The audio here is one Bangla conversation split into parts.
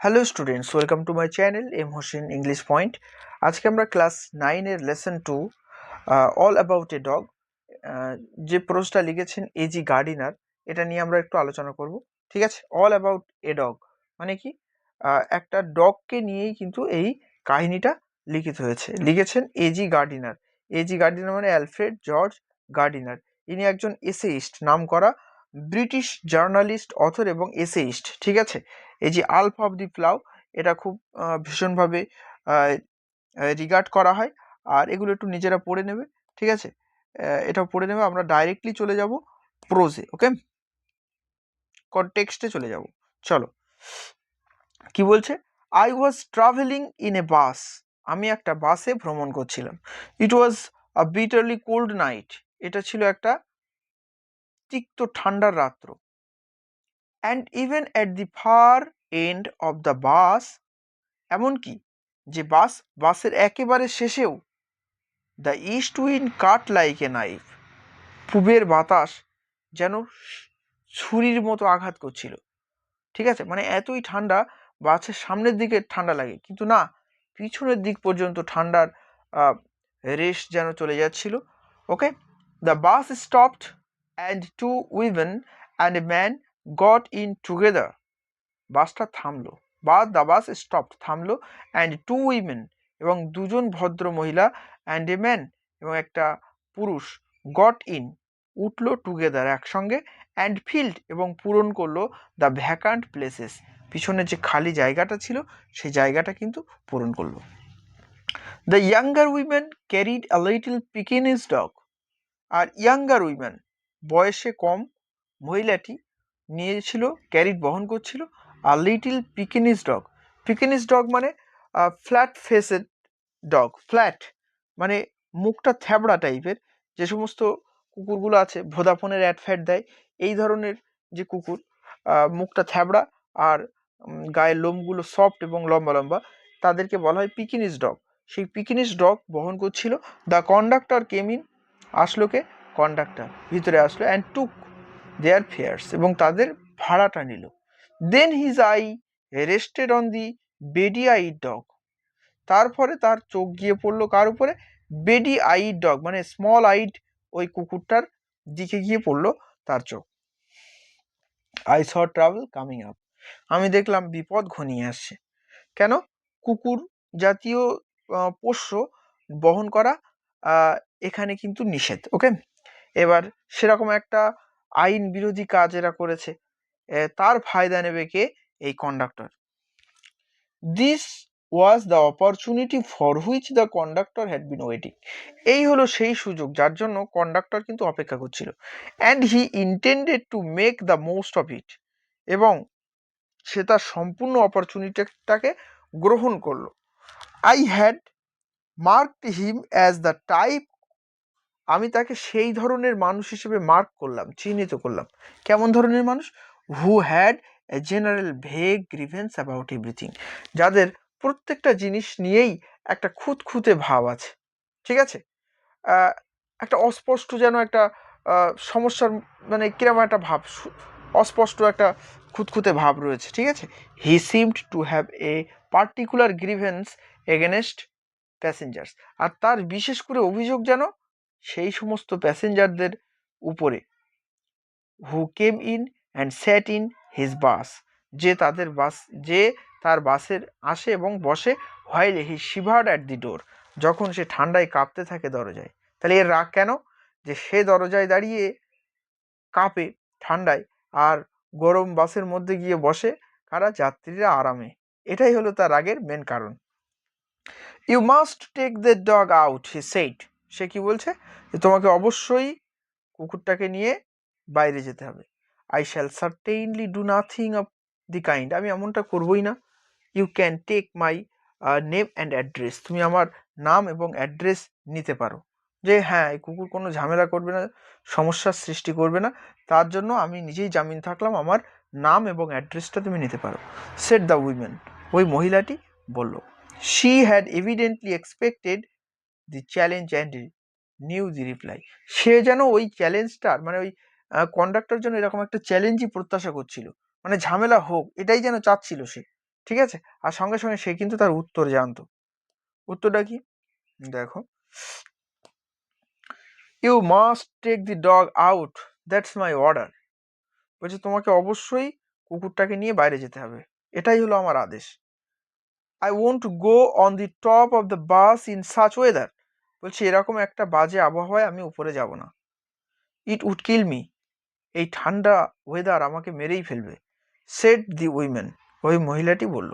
Hello students welcome to my channel M Hossain English point আজকে আমরা ক্লাস নাইনের lesson two all about a dog যে প্রোজটা লিখেছেন এজি গার্ডিনার এটা নিয়ে আমরা একটু আলোচনা করব। ঠিক আছে? অল অ্যাবাউট এ ডগ মানে কি? আহ, একটা ডগকে নিয়েই কিন্তু এই কাহিনীটা লিখিত হয়েছে। লিখেছেন A G Gardiner A G Gardiner মানে অ্যালফ্রেড জর্জ গার্ডিনার। ইনি একজন এসেইস্ট নাম করা ব্রিটিশ জার্নালিস্ট অথর এবং এসেইস্ট। ঠিক আছে? এই যে আলফ অফ দি প্লাউ এটা খুব ভীষণভাবে রিগার্ড করা হয়। আর এগুলো একটু নিজেরা পড়ে নেবে, ঠিক আছে? এটা পড়ে নেবে। আমরা ডাইরেক্টলি চলে যাব প্রোজে ওকে কনটেক্সটে চলে যাব। চলো। কি বলছে? I was travelling in a bus আমি একটা বাসে ভ্রমণ করছিলাম। It was a bitterly cold night এটা ছিল একটা তিক্ত ঠান্ডার রাত্র। And even at the far end of the bus এমনকি যে বাস বাসের একেবারে শেষেও the east wind cut like a knife পূবের বাতাস যেন ছুরির মতো আঘাত করছিল। ঠিক আছে? মানে এতই ঠান্ডা, বাসের সামনের দিকে ঠান্ডা লাগে। কিন্তু না, পিছনের দিক পর্যন্ত ঠান্ডার রেশ যেন চলে যাচ্ছিল। Okay the bus stopped and two women and a man got in together বাসটা থামলো। বা দ্য বাস স্টপ থামলো। অ্যান্ড টু উইমেন এবং দুজন ভদ্র মহিলা অ্যান্ড এ ম্যান এবং একটা পুরুষ গট ইন উঠল টুগেদার একসঙ্গে অ্যান্ড ফিল্ড এবং পূরণ করল দ্য ভ্যাকান্ট প্লেসেস পিছনে যে খালি জায়গাটা ছিল, সেই জায়গাটা কিন্তু পূরণ করল। The younger women carried a little pekinese dog R younger women বয়সে কম, মহিলাটি নিয়েছিল ক্যারিড বহন করছিল, আর little pekinese dog. Pekinese dog মানে ফ্ল্যাট ফেসেড ডগ ফ্ল্যাট মানে মুখটা থ্যাবড়া টাইপের যে সমস্ত কুকুরগুলো আছে, ভোদাফোনের অ্যাড ফ্যাট দেয়, এই ধরনের যে কুকুর মুখটা থ্যাবড়া আর গায়ের লোমগুলো সফট এবং লম্বা লম্বা, তাদেরকে বলা হয় পিকিনিস ডগ। সেই পিকিনিস ডগ বহন করছিল দ্য কন্ডাক্টর কেমিন আসলো কে? কন্ডাক্টর ভিতরে আসলো অ্যান্ড টুক দেয়ার ফেয়ার্স এবং তাদের ভাড়াটা নিল। Then his eye rested on the beady eye dog তারপরে তার চোখ গিয়ে পড়ল কার উপরে? বেডি আই ডগ মানে স্মল আইড ওই কুকুরটার দিকে গিয়ে পড়ল তার চোখ। I saw trouble coming up আমি দেখলাম বিপদ ঘনিয়ে আসছে। কেন? কুকুর জাতীয় পোষ্য বহন করা এখানে কিন্তু নিষেধ ওকে এবার সেরকম একটা আইন বিরোধী কাজ এরা করেছে তার ফায়দা নেবে কে? এই conductor this was the opportunity for which the conductor had been waiting এই হলো সেই সুযোগ, যার জন্য কন্ডাক্টর কিন্তু অপেক্ষা করছিল। And he intended to make the most of it এবং সে তার সম্পূর্ণ অপরচুনিটিটাকে গ্রহণ করল। I had marked him as the type আমি তাকে সেই ধরনের মানুষ হিসেবে মার্ক করলাম, চিহ্নিত করলাম। কেমন ধরনের মানুষ? Who had a general vague grievance about everything যাদের প্রত্যেকটা জিনিস নিয়েই একটা খুঁতখুঁতে ভাব আছে। ঠিক আছে? একটা অস্পষ্ট যেন একটা সমস্যার মানে কিরম একটা ভাব অস্পষ্ট একটা খুঁতখুঁতে ভাব রয়েছে। ঠিক আছে? He seemed to have a particular grievance against passengers আর তার বিশেষ করে অভিযোগ যেন সেই সমস্ত প্যাসেঞ্জারদের উপরে। Who came in and sat in his bus যে তাদের বাস, যে তার বাসের আসে এবং বসে while he shivered at the door যখন সে ঠান্ডায় কাঁপতে থাকে দরজায়। তাহলে এর রাগ কেন? যে সে দরজায় দাঁড়িয়ে কাঁপে ঠান্ডায় আর গরম বাসের মধ্যে গিয়ে বসে কারা? যাত্রীরা আরামে। এটাই হলো তার রাগের মেন কারণ। You must take the dog out he said সে কি বলছে? যে তোমাকে অবশ্যই কুকুরটাকে নিয়ে বাইরে যেতে হবে। I shall certainly do nothing of the kind আমি এমনটা করবই না। You can take my name and address তুমি আমার নাম এবং অ্যাড্রেস নিতে পারো। যে হ্যাঁ এই কুকুর কোনো ঝামেলা করবে না, সমস্যার সৃষ্টি করবে না। তার জন্য আমি নিজেই জামিন থাকলাম। আমার নাম এবং অ্যাড্রেসটা তুমি নিতে পারো। সেট দ্য উইমেন ওই মহিলাটি বলল she had evidently expected the challenge and knew the reply সে যেন ওই চ্যালেঞ্জটার মানে ওই কন্ডাক্টর জন্য এরকম একটা চ্যালেঞ্জই প্রত্যাশা করছিল। মানে ঝামেলা হোক, এটাই যেন চাচ্ছিল সে। ঠিক আছে? আর সঙ্গে সঙ্গে সে কিন্তু তার উত্তর জানতো। উত্তরটা কি? দেখো। You must take the dog out that's my order বলছে, তোমাকে অবশ্যই কুকুরটাকে নিয়ে বাইরে যেতে হবে। এটাই হলো আমার আদেশ। I won't go on the top of the bus in such weather বলছি, এরকম একটা বাজে আবহাওয়ায় আমি উপরে যাব না। ইট উড কিল মি এই ঠান্ডা ওয়েদার আমাকে মেরেই ফেলবে। সেট দি উইমেন ওই মহিলাটি বলল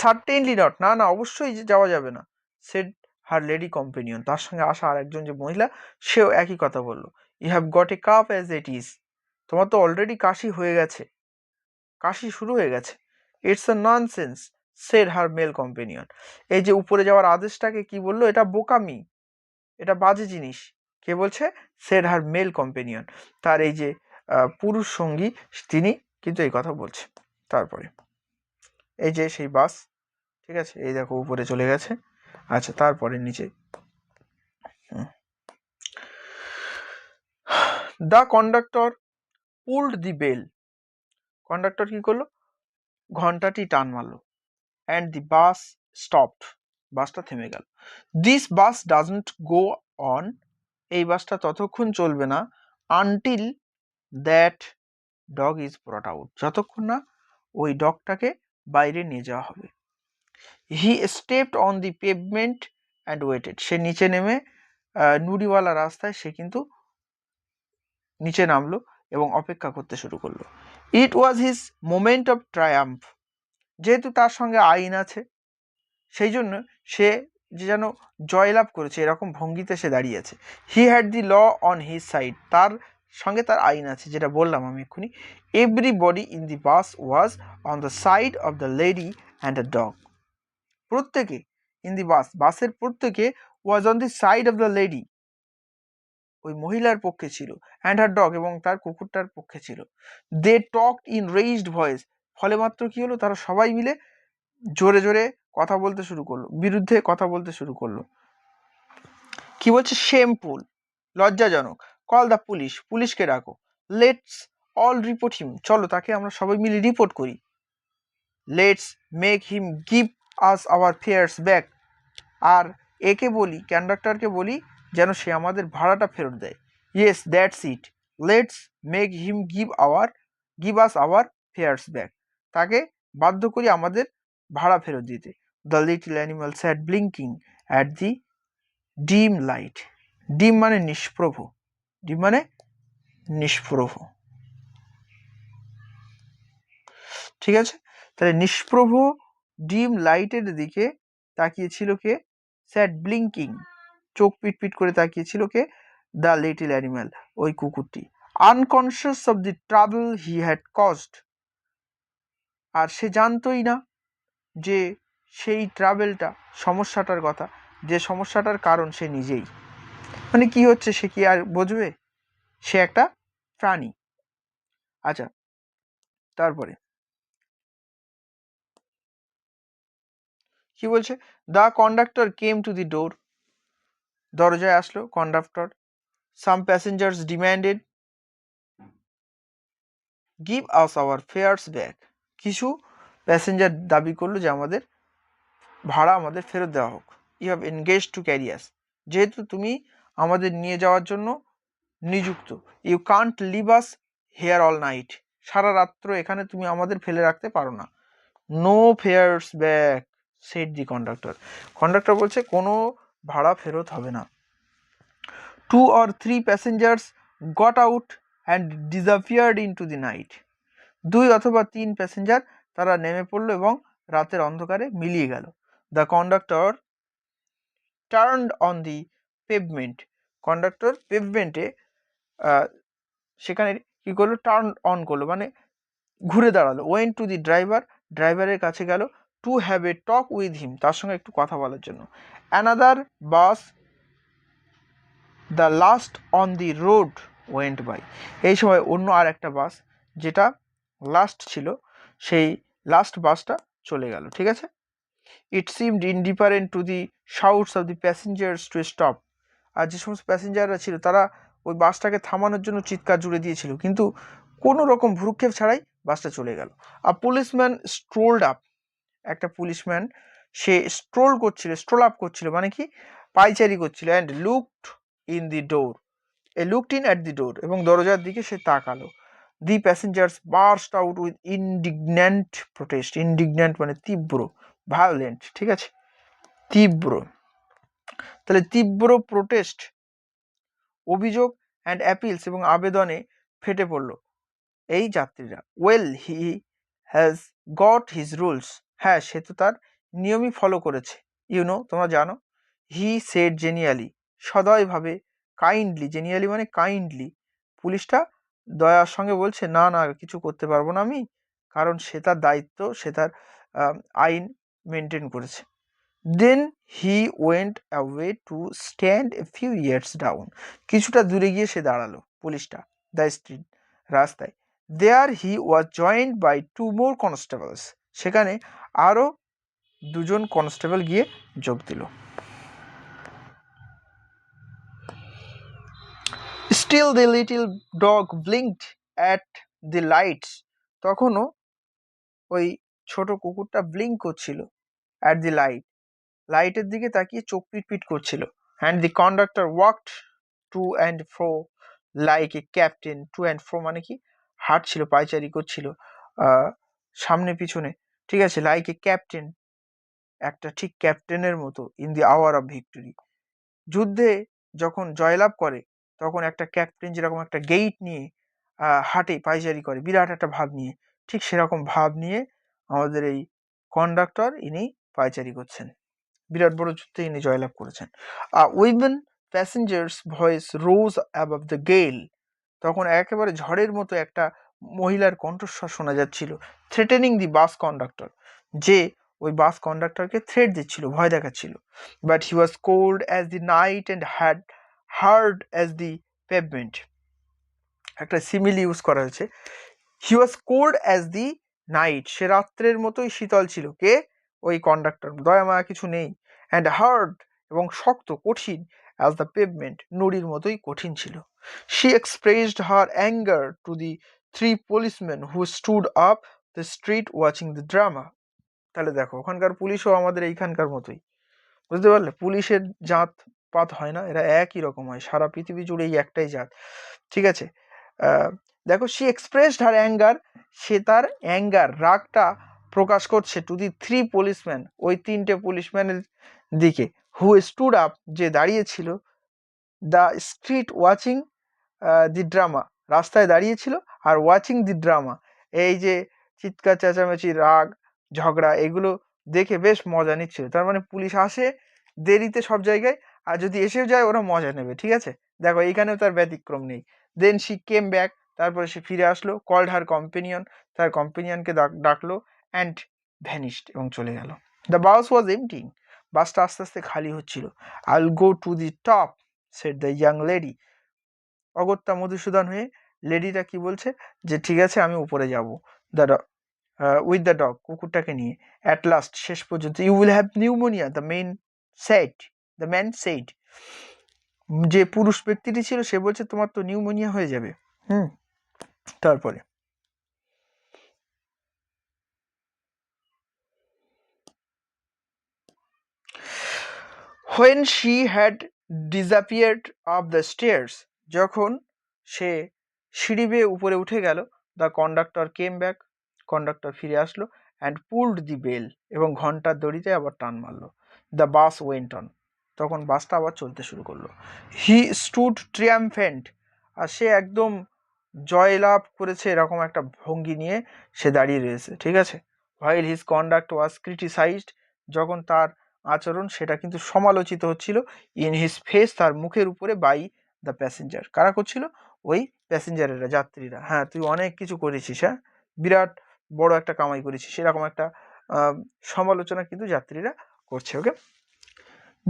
সার্টেনলি নট না না, অবশ্যই যে যাওয়া যাবে না। সেট হার লেডি কম্পেনিয়ন তার সঙ্গে আসা আর একজন যে মহিলা, সেও একই কথা বলল you have got a cough as it is তোমার তো অলরেডি কাশি হয়ে গেছে। কাশি শুরু হয়ে গেছে। It's a nonsense said her male companion এই যে উপরে যাওয়ার আদেশটাকে কি বলল, এটা বোকামি। এটা বাজে জিনিস। কে বলছে? সেড হার মেল কম্পেনিয়ন তার এই যে পুরুষ সঙ্গী, তিনি কিন্তু এই কথা বলছে। তারপরে, এই যে সেই বাস, ঠিক আছে? এই দেখো, উপরে চলে গেছে। আচ্ছা তারপরে নিচে। The conductor pulled the bell conductor কি করল? ঘন্টাটি টান মারলো। অ্যান্ড দি বাস স্টপড বাসটা থেমে গেল। This bus doesn't go on এই বাসটা ততক্ষণ চলবে না until that dog is brought out যতক্ষণ না ওই ডগটাকে বাইরে নিয়ে যাওয়া হবে। He stepped on the pavement and waited সে নিচে নেমে নুড়িওয়ালা রাস্তায় সে কিন্তু নিচে নামলো এবং অপেক্ষা করতে শুরু করল। It was his moment of triumph যেহেতু তার সঙ্গে আইন আছে, সেই জন্য সে যে যেন জয়লাভ করেছে, এরকম ভঙ্গিতে সে দাঁড়িয়েছে he had the law on his side তার সঙ্গে তার আইন আছে, যেটা বললাম আমি এক্ষুনি। Everybody in the bus was on the side of the lady and the dog প্রত্যেকে ইন দি বাস বাসের প্রত্যেকে was on the side of the lady ওই মহিলার পক্ষে ছিল অ্যান্ড হার ডগ এবং তার কুকুরটার পক্ষে ছিল। They talk in raised voice ফলে মাত্র কি হলো? তারা সবাই মিলে জোরে জোরে কথা বলতে শুরু করল, বিরুদ্ধে কথা বলতে শুরু করল। কি বলছে? শেমফুল লজ্জাজনক। কল দ্য পুলিশ পুলিশকে ডাকো। লেটস অল রিপোর্ট হিম চলো, তাকে আমরা সবাই মিলে রিপোর্ট করি। Let's make him give us our fares back আর একে বলি কন্ডাক্টরকে বলি, যেন সে আমাদের ভাড়াটা ফেরত দেয়। Yes that's it let's make him give our give us our fares back তাকে বাধ্য করি আমাদের ভাড়া ফেরত দিতে। The little animal sat blinking at the dim light dim মানে নিষ্প্রভ। ডিম মানে নিষ্প্রভ। ঠিক আছে? তাহলে নিষ্প্রভ ডিম লাইটের দিকে তাকিয়েছিল কে? স্যাট ব্লিঙ্কিং চোখ পিটপিট করে তাকিয়েছিল কে? দ্য লিটল অ্যানিম্যাল ওই কুকুরটি। Unconscious of the trouble he had caused আর সে জানতোই না। যে সেই ট্রাভেলটা সমস্যাটার কথা, যে সমস্যাটার কারণ সে নিজেই। মানে কি হচ্ছে সে কি আর বুঝবে? সে একটা প্রাণী। আচ্ছা তারপরে। কি বলছে? The conductor came to the door দরজায় আসলো conductor some passengers demanded give us our fares back কিছু প্যাসেঞ্জার দাবি করল যে আমাদের ভাড়া আমাদের ফেরত দেওয়া হোক। You have engage to carry us যেহেতু তুমি আমাদের নিয়ে যাওয়ার জন্য নিযুক্ত। You can't leave us here all night সারা রাত্র এখানে তুমি আমাদের ফেলে রাখতে পারো না। No fares back said the conductor conductor বলছে, কোনো ভাড়া ফেরত হবে না। Two or three passengers got out and disappeared into the night দুই অথবা তিন প্যাসেঞ্জার তারা নেমে পড়ল এবং রাতের অন্ধকারে মিলিয়ে গেল। The conductor turn on the pavement conductor পেভমেন্টে সেখানে কী করল? টার্ন অন করল মানে ঘুরে দাঁড়াল। ওয়েন টু দি ড্রাইভার ড্রাইভারের কাছে গেল to have a talk with him তার সঙ্গে একটু কথা বলার জন্য। Another bus the last on the road went by এই সময় অন্য আর একটা বাস যেটা লাস্ট ছিল, সেই লাস্ট বাসটা চলে গেল, ঠিক আছে? It seemed indifferent to the shouts of the passengers to stop আর যে সমস্ত প্যাসেঞ্জাররা ছিল, তারা ওই বাসটাকে থামানোর জন্য চিৎকার জুড়ে দিয়েছিল, কিন্তু কোনো রকম ভ্রুক্ষেপ ছাড়াই বাসটা চলে গেল। আ পুলিশম্যান স্ট্রোল্ড আপ একটা পুলিশম্যান সে স্ট্রোল করছিল স্ট্রোল আপ করছিল মানে কি? পাইচারি করছিল and looked in the door a looked in at the door এবং দরজার দিকে সে তাকালো। The passengers burst out with indignant protest indignant মানে তীব্র ভায়োলেন্ট ঠিক আছে? তীব্র। তাহলে তীব্র প্রোটেস্ট অভিযোগ অ্যান্ড অ্যাপিলস এবং আবেদনে ফেটে পড়ল এই যাত্রীরা। Well he has got his rules হ্যাঁ সে তো তার নিয়মই ফলো করেছে। ইউনো তোমরা জানো? হি সেড জেনিয়ালি সদয়ভাবে কাইন্ডলি জেনিয়ালি মানে কাইন্ডলি পুলিশটা দয়ার সঙ্গে বলছে, না না, কিছু করতে পারব না আমি। কারণ সে তার দায়িত্ব, সে তার আইন মেনটেন করেছে। Then he went away to stand a few yards down কিছুটা দূরে গিয়ে সে দাঁড়াল, পুলিশটা দ্য স্ট্রিট রাস্তায়। There he was joined by two more constables সেখানে আরও দুজন কনস্টেবল গিয়ে যোগ দিল। Still the little dog blinked at the lights তখনও ওই ছোট কুকুরটা ব্লিঙ্ক করছিল অ্যাট দি লাইট লাইটের দিকে তাকিয়ে চোখ পিটপিট করছিল। And the conductor walked to and fro like a captain to and fro মানে কি? হাঁটছিল, পায়চারি করছিল সামনে পিছনে। ঠিক আছে লাইক এ ক্যাপ্টেন একটা ঠিক ক্যাপ্টেনের মতো in the hour of victory যুদ্ধে যখন জয়লাভ করে তখন একটা ক্যাপ্টেন যেরকম একটা গেইট নিয়ে হাঁটে পায়চারি করে, বিরাট একটা ভাব নিয়ে। ঠিক সেরকম ভাব নিয়ে আমাদের এই কন্ডাক্টর ইনি পায়চারি করছেন। বিরাট বড় যুদ্ধে ইনি জয়লাভ করেছেন। Women passengers voice rose above the gale তখন একেবারে ঝড়ের মতো একটা মহিলার কণ্ঠস্বর শোনা যাচ্ছিল থ্রেটেনিং দি বাস কন্ডাক্টর যে ওই বাস কন্ডাক্টরকে থ্রেট দিচ্ছিল, ভয় দেখাচ্ছিল। But he was cold as the night and had hard as the pavement একটা সিমিল ইউজ করা হয়েছে। He was cold as the night সে রাত্রের মতোই শীতল ছিল। কে? ওই কন্ডাক্টর দয়া মায়া কিছু নেই। অ্যান্ড হার্ড এবং শক্ত, কঠিন অ্যাজ দ্য পেভমেন্ট নুড়ির মতোই কঠিন ছিল। She expressed her anger to the three policeman who stood up the street watching the drama তাহলে দেখো, ওখানকার পুলিশও আমাদের এইখানকার মতোই। বুঝতে পারলে? পুলিশের জাত পাত হয় না, এরা একই রকম হয়। সারা পৃথিবী জুড়ে এই একটাই জাত। ঠিক আছে? দেখো সি এক্সপ্রেসড হার অ্যাঙ্গার সে তার অ্যাঙ্গার রাগটা প্রকাশ করছে টু দি থ্রি পুলিশম্যান ওই তিনটে পুলিশম্যানের দিকে। হু স্টুড আপ যে দাঁড়িয়েছিল the street watching the drama রাস্তায় দাঁড়িয়েছিল আর ওয়াচিং দি ড্রামা এই যে চিৎকার, চেঁচামেচি, রাগ, ঝগড়া, এগুলো দেখে বেশ মজা নিচ্ছিল। তার মানে পুলিশ আসে দেরিতে সব জায়গায় আর যদি এসেও যায় ওরা মজা নেবে, ঠিক আছে? দেখো এইখানেও তার ব্যতিক্রম নেই। দেন শি কেম ব্যাক তারপরে সে ফিরে আসলো কল্ড হার কম্পেনিয়ন তার কম্পেনিয়নকে ডাকলো অ্যান্ড ভ্যানিশড এবং চলে গেল। দ্য বাস ওয়াজ এমটিং বাসটা আস্তে আস্তে খালি হচ্ছিল। I go to the top said the young lady অগত্যা মধুসূদন হয়ে লেডিটা কি বলছে? যে ঠিক আছে, আমি উপরে যাব। দ্য ড উইথ দ্য ডগ কুকুরটাকে নিয়ে। অ্যাট লাস্ট শেষ পর্যন্ত। You will have pneumonia the man said the man said যে পুরুষ ব্যক্তিটি ছিল, সে বলছে, তোমার তো নিউমোনিয়া হয়ে যাবে। হুম, তারপরে। When she had disappeared up the stairs যখন সে সিঁড়ি বেয়ে উপরে উঠে গেল the conductor came back conductor ফিরে আসলো অ্যান্ড পুলড দি বেল এবং ঘণ্টার দড়িতে আবার টান মারলো। দ্য বাস ওয়েন্ট অন তখন বাসটা আবার চলতে শুরু করল। হি স্টুড ট্রিয়ামফেন্ট আর সে একদম জয়লাভ করেছে এরকম একটা ভঙ্গি নিয়ে সে দাঁড়িয়ে রয়েছে, ঠিক আছে? While his conduct was criticised যখন তার আচরণ সেটা কিন্তু সমালোচিত হচ্ছিল ইন হিজ ফেস তার মুখের উপরে বাই দ্য প্যাসেঞ্জার কারা করছিল? ওই প্যাসেঞ্জারেরা যাত্রীরা। হ্যাঁ তুই অনেক কিছু করেছিস হ্যাঁ? বিরাট বড় একটা কামাই করেছিস সেরকম একটা সমালোচনা কিন্তু যাত্রীরা করছে okay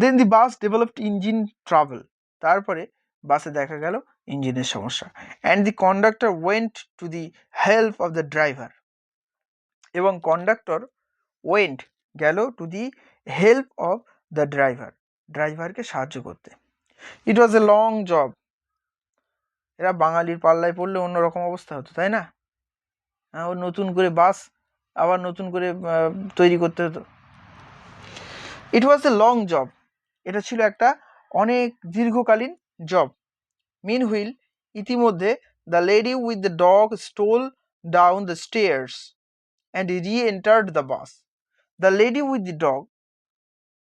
then the bus developed engine trouble তারপরে বাসে দেখা গেল ইঞ্জিনের সমস্যা। And the conductor went to the help of the driver এবং কন্ডাক্টর ওয়েন্ট গেল to the help of the driver ড্রাইভারকে সাহায্য করতে। ইট ওয়াজ এ লং জব এরা বাঙালির পাল্লায় পড়লে অন্যরকম অবস্থা হতো, তাই না? ও নতুন করে বাস আবার নতুন করে তৈরি করতে হতো। ইট ওয়াজ এ লং জব এটা ছিল একটা অনেক দীর্ঘকালীন জব মিন হুইল ইতিমধ্যে the lady with the dog stole down the stairs and reentered the bus the lady with the dog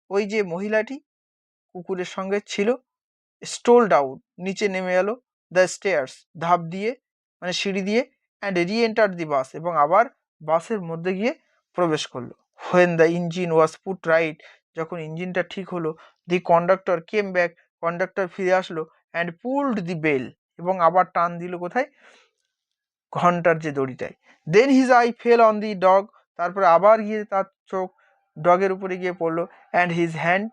ওই যে মহিলাটি কুকুরের সঙ্গে ছিল স্টোল ডাউন নিচে নেমে এলো দ্য স্টেয়ার্স ধাপ দিয়ে মানে সিঁড়ি দিয়ে অ্যান্ড রি এন্টার দি বাস এবং আবার বাসের মধ্যে গিয়ে প্রবেশ করল। When the engine was put right যখন ইঞ্জিনটা ঠিক হলো the conductor came back conductor ফিরে আসলো অ্যান্ড পুলড দি বেল এবং আবার টান দিল কোথায়? ঘণ্টার যে দড়িটায়। Then his eye fell on the dog তারপরে আবার গিয়ে তার চোখ ডগের উপরে গিয়ে পড়ল and his hand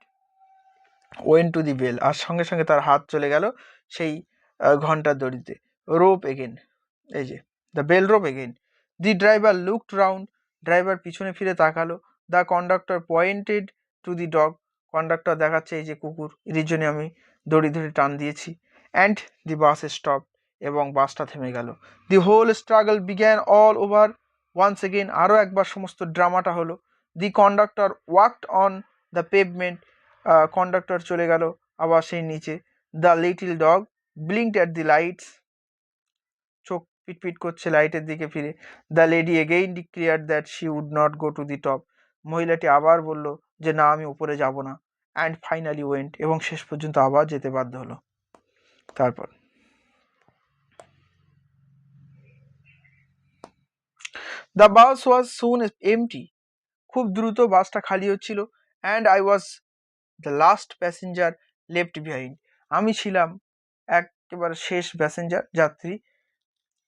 went to the bell আর সঙ্গে সঙ্গে তার হাত চলে গেল সেই ঘণ্টার দড়িতে। রোপ এগেন এই যে the bell rope again the driver looked round driver পিছনে ফিরে তাকালো। The conductor pointed to the dog conductor দেখাচ্ছে এই যে কুকুর এর জন্য আমি দড়ি ধরে টান দিয়েছি। অ্যান্ড দি বাস স্টপ এবং বাসটা থেমে গেল। The whole struggle began all over once again আরও একবার সমস্ত ড্রামাটা হলো। The conductor walked on the pavement conductor চলে গেল আবার সেই নিচে। The little dog blinked at the lights চোখ পিটপিট করছে লাইটের দিকে ফিরে। The lady again declare that she would not go to the top মহিলাটি আবার বলল যে, না, আমি উপরে যাব না। অ্যান্ড ফাইনালি ওয়েন্ট এবং শেষ পর্যন্ত আবার যেতে বাধ্য হলো। তারপর। The bus was soon MT খুব দ্রুত বাসটা খালি হচ্ছিল। And I was the last passenger left behind আমি ছিলাম একেবারে শেষ প্যাসেঞ্জার যাত্রী।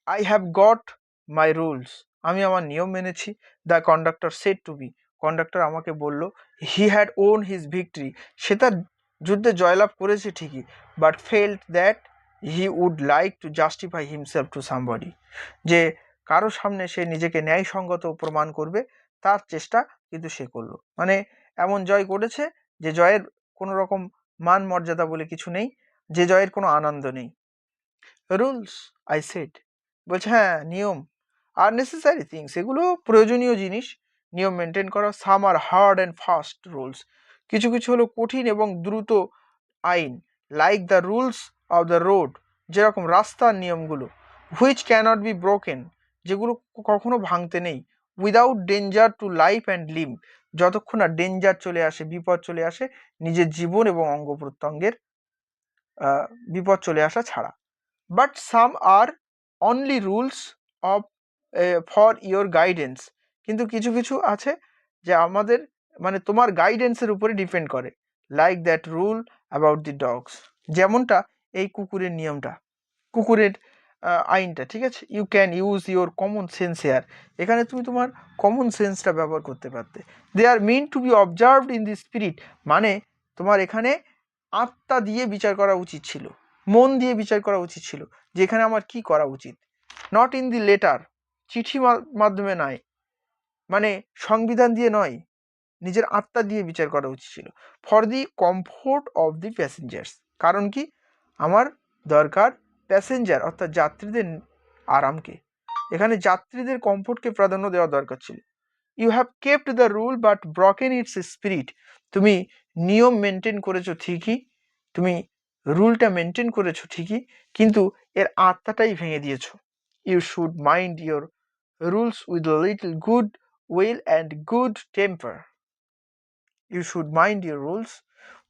I have got my rules আমি আমার নিয়ম মেনেছি। The conductor said to be conductor আমাকে বলল he had won his victory সে তার যুদ্ধে জয়লাভ করেছে ঠিকই but felt that he would like to justify himself to somebody যে কারও সামনে সে নিজেকে ন্যায়সঙ্গত প্রমাণ করবে, তার চেষ্টা কিন্তু সে করল। মানে এমন জয় করেছে যে জয়ের কোনো রকম মান মর্যাদা বলে কিছু নেই, যে জয়ের কোনো আনন্দ নেই। রুলস আই সেড বলছে হ্যাঁ নিয়ম, আর নেসেসারি থিংস এগুলো প্রয়োজনীয় জিনিস নিয়ম মেনটেন করা some are hard and fast rules কিছু কিছু হলো কঠিন এবং দ্রুত আইন like the rules of the road যেরকম রাস্তার নিয়মগুলো হুইচ ক্যানট বি ব্রোকেন যেগুলো কখনো ভাঙতে নেই। Without danger to life and limb যতক্ষণ না ডেঞ্জার চলে আসে, বিপদ চলে আসে, নিজের জীবন এবং অঙ্গ প্রত্যঙ্গের বিপদ চলে আসা ছাড়া। But some are only rules of for your guidance কিন্তু কিছু কিছু আছে যে আমাদের মানে তোমার গাইডেন্সের উপরে ডিপেন্ড করে। Like that rule about the dogs যেমনটা এই কুকুরের নিয়মটা। কুকুরের আইনটা, ঠিক আছে? You can use your common sense here এখানে তুমি তোমার কমন সেন্সটা ব্যবহার করতে পারতে। They are mean to be observed in the spirit মানে তোমার এখানে আত্মা দিয়ে বিচার করা উচিত ছিল। মন দিয়ে বিচার করা উচিত ছিল যে এখানে আমার কি করা উচিত। নট ইন দি লেটার চিঠি মাধ্যমে নয়। মানে সংবিধান দিয়ে নয়, নিজের আত্মা দিয়ে বিচার করা উচিত ছিল। For the comfort of the passengers কারণ কি? আমার দরকার প্যাসেঞ্জার অর্থাৎ যাত্রীদের আরামকে। এখানে যাত্রীদের কমফোর্টকে প্রাধান্য দেওয়া দরকার ছিল। You have kept the rule but broken its spirit তুমি নিয়ম মেনটেন করেছ ঠিকই, তুমি রুলটা মেনটেন করেছ ঠিকই, কিন্তু এর আত্মাটাই ভেঙে দিয়েছ। You should mind your rules with little good and good temper you should mind your rules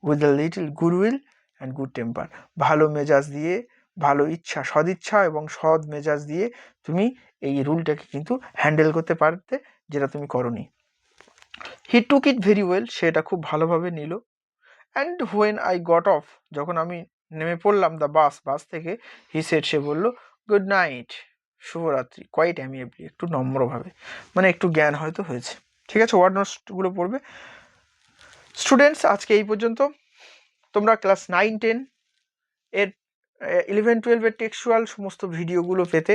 with a little good will and good temper ভালো মেজাজ দিয়ে, ভালো ইচ্ছা সদিচ্ছা এবং সৎ মেজাজ দিয়ে তুমি এই রুলটাকে কিন্তু হ্যান্ডেল করতে পারতে যেটা তুমি করনি। হি টুক ইট ভেরি ওয়েল সেটা খুব ভালোভাবে নিল। And when I got off যখন আমি নেমে পড়লাম দ্য বাস বাস থেকে হি সেট সে বলল গুড নাইট শুভরাত্রি। কোয়াইট অ্যামিয়েবলি একটু নম্রভাবে। মানে একটু জ্ঞান হয়তো হয়েছে। ঠিক আছে ওয়ার্ড নোটসগুলো পড়বে। স্টুডেন্টস আজকে এই পর্যন্ত। তোমরা ক্লাস নাইন টেন এর ইলেভেন টুয়েলভের টেক্সুয়াল সমস্ত ভিডিওগুলো পেতে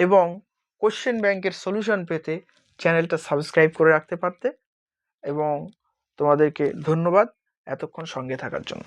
এবং কোশ্চেন ব্যাংকের সলিউশন পেতে চ্যানেলটা সাবস্ক্রাইব করে রাখতে পারতে। এবং তোমাদেরকে ধন্যবাদ এতক্ষণ সঙ্গে থাকার জন্য।